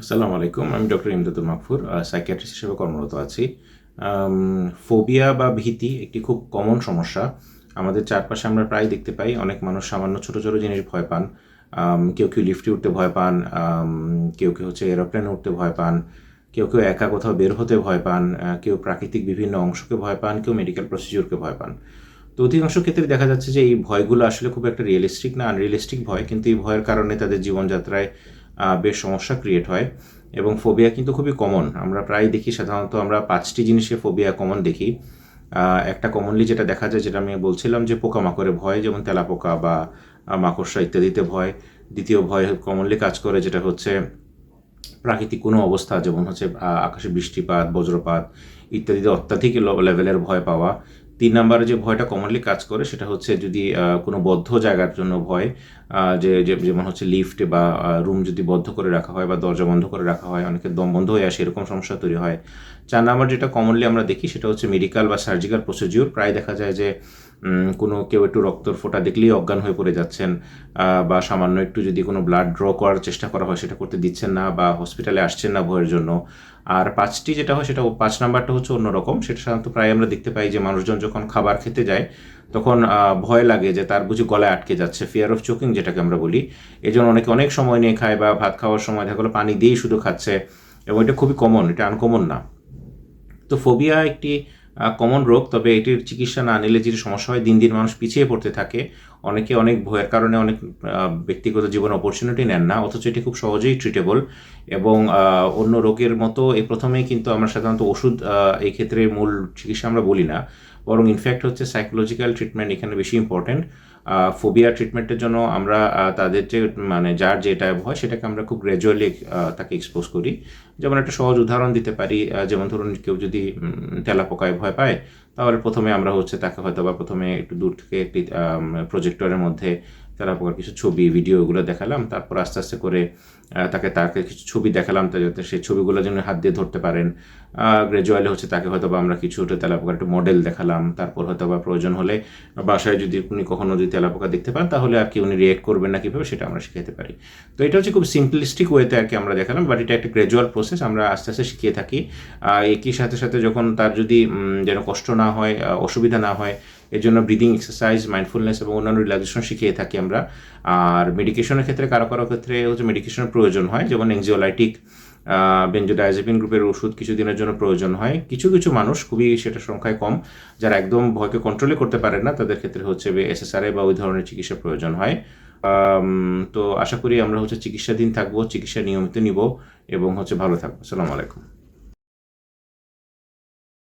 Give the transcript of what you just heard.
আসসালামু আলাইকুম, আমি ডক্টর ইমদাদুল মাকফুর সাইকিয়াট্রিস্ট হিসেবে কর্মরত আছি। ফোবিয়া বা ভীতি একটি খুব কমন সমস্যা। আমাদের চারপাশে আমরা প্রায় দেখতে পাই, অনেক মানুষ সামান্য ছোটো ছোটো জিনিস ভয় পান। কেউ কেউ লিফটে উঠতে ভয় পান কেউ কেউ হচ্ছে এরোপ্লেনে উঠতে ভয় পান, কেউ কেউ একা কোথাও বের হতে ভয় পান কেউ প্রাকৃতিক বিভিন্ন অংশকে ভয় পান, কেউ মেডিকেল প্রসিডিউরকে ভয় পান। তো অধিকাংশ ক্ষেত্রে দেখা যাচ্ছে যে এই ভয়গুলো আসলে খুব একটা রিয়েলিস্টিক না আনরিয়েলিস্টিক ভয়। কিন্তু এই ভয়ের কারণে তাদের জীবনযাত্রায় বেশ সমস্যা ক্রিয়েট হয় এবং ফোবিয়া কিন্তু খুবই কমন আমরা প্রায় দেখি, সাধারণত আমরা পাঁচটি জিনিসে ফোবিয়া কমন দেখি। একটা কমনলি যেটা দেখা যায়, যেটা আমি বলছিলাম যে পোকামাকড়ে ভয়, যেমন তেলাপোকা বা মাকড়সা ইত্যাদিতে ভয়। দ্বিতীয় ভয় কমনলি কাজ করে, যেটা হচ্ছে প্রাকৃতিক কোনো অবস্থা, যেমন হচ্ছে আকাশে বৃষ্টিপাত, বজ্রপাত ইত্যাদিতে অত্যাধিক লেভেলের ভয় পাওয়া। তিন নাম্বারে যে ভয়টা কমনলি কাজ করে, সেটা হচ্ছে যদি কোনো বদ্ধ জায়গার জন্য ভয় যে যেমন হচ্ছে লিফট বা রুম যদি বদ্ধ করে রাখা হয় বা দরজা বন্ধ করে রাখা হয়, অনেকে দম বন্ধ হয়ে আসে, এরকম সমস্যা তৈরি হয়। চার নাম্বার যেটা কমনলি আমরা দেখি, সেটা হচ্ছে মেডিকেল বা সার্জিক্যাল প্রসিডিওর প্রায় দেখা যায় যে কোনো কেউ একটু রক্তর ফোঁটা দেখলেই অজ্ঞান হয়ে পড়ে যাচ্ছেন বা সামান্য একটু যদি কোনো ব্লাড ড্র করার চেষ্টা করা হয়, সেটা করতে দিচ্ছেন না বা হসপিটালে আসছেন না ভয়ের জন্য। আর পাঁচটি যেটা হয়, সেটা পাঁচ নাম্বারটা হচ্ছে অন্যরকম। সেটা সাধারণত প্রায় আমরা দেখতে পাই যে মানুষজন যখন খাবার খেতে যায়, তখন ভয় লাগে যে তার বুঝি গলায় আটকে যাচ্ছে ফিয়ার অফ চোকিং যেটাকে আমরা বলি। এই জন্য অনেকে অনেক সময় নিয়ে খায় বা ভাত খাওয়ার সময় দেখা গেলো পানি দিয়েই শুধু খাচ্ছে, এবং এটা খুবই কমন এটা আনকমন না। তো ফোবিয়া একটি কমন রোগ, তবে এটির চিকিৎসা না নিলে যেটি সমস্যা হয়, দিন দিন মানুষ পিছিয়ে পড়তে থাকে। অনেকে অনেক ভয়ের কারণে অনেক ব্যক্তিগত জীবন অপরচুনিটি নেন না, অথচ এটি খুব সহজেই ট্রিটেবল এবং অন্য রোগের মতো এই প্রথমেই কিন্তু আমরা সাধারণত ওষুধ এই ক্ষেত্রে মূল চিকিৎসা আমরা বলি না। বরং ইনফ্যাক্ট হচ্ছে সাইকোলজিক্যাল ট্রিটমেন্ট এখানে বেশি ইম্পর্টেন্ট ফোবিয়া ট্রিটমেন্টের জন্য আমরা তাদের যে মানে যার যেটা হয় সেটাকে আমরা খুব গ্র্যাজুয়ালি তাকে এক্সপোজ করি। যেমন একটা সহজ উদাহরণ দিতে পারি যেমন ধরুন কেউ যদি তেলাপোকায় ভয় পায় তাহলে প্রথমে আমরা হচ্ছে তাকে হয়তো বা প্রথমে একটু দূর থেকে একটি প্রজেক্টরের মধ্যে তেলাপোকার কিছু ছবি ভিডিও এগুলো দেখালাম। তারপর আস্তে আস্তে করে তাকে তাকে কিছু ছবি দেখালাম তা যাতে সেই ছবিগুলো যেন হাত দিয়ে ধরতে পারেন। গ্রাজুয়ালি হচ্ছে তাকে হয়তো বা আমরা কিছু তেলাপোকার একটু মডেল দেখালাম। তারপর হয়তো বা প্রয়োজন হলে বাসায় যদি উনি কখনো যদি তেলাপোকা দেখতে পান, তাহলে আর কি উনি রিয়েক্ট করবেন না কীভাবে, সেটা আমরা শিখাতে পারি। তো এটা হচ্ছে খুব সিম্পলিস্টিক ওয়েতে আর কি আমরা দেখালাম বাট এটা একটা গ্র্যাজুয়াল প্রসেস আমরা আস্তে আস্তে শিখিয়ে থাকি। একই সাথে সাথে যখন তার যদি যেন কষ্ট না হয় অসুবিধা না হয়, এর জন্য ব্রিদিং এক্সারসাইজ মাইন্ডফুলনেস এবং অন্যান্য রিল্যাক্সেশন শিখিয়ে থাকি আমরা। আর মেডিকেশনের ক্ষেত্রে, কারও কারও ক্ষেত্রে হচ্ছে মেডিকেশনের প্রয়োজন হয়, যেমন এনজিওলাইটিক বেঞ্জোডাইজেপিন গ্রুপের ওষুধ কিছুদিনের জন্য প্রয়োজন হয়। কিছু কিছু মানুষ খুবই সেটা সংখ্যায় কম, যারা একদম ভয়কে কন্ট্রোলে করতে পারে না, তাদের ক্ষেত্রে হচ্ছে এসএসআরআই বা ওই ধরনের চিকিৎসা প্রয়োজন হয়। তো আশা করি আমরা হচ্ছে চিকিৎসাধীন থাকব, চিকিৎসা নিয়মিত নিব এবং হচ্ছে ভালো থাকব। সালাম আলাইকুম।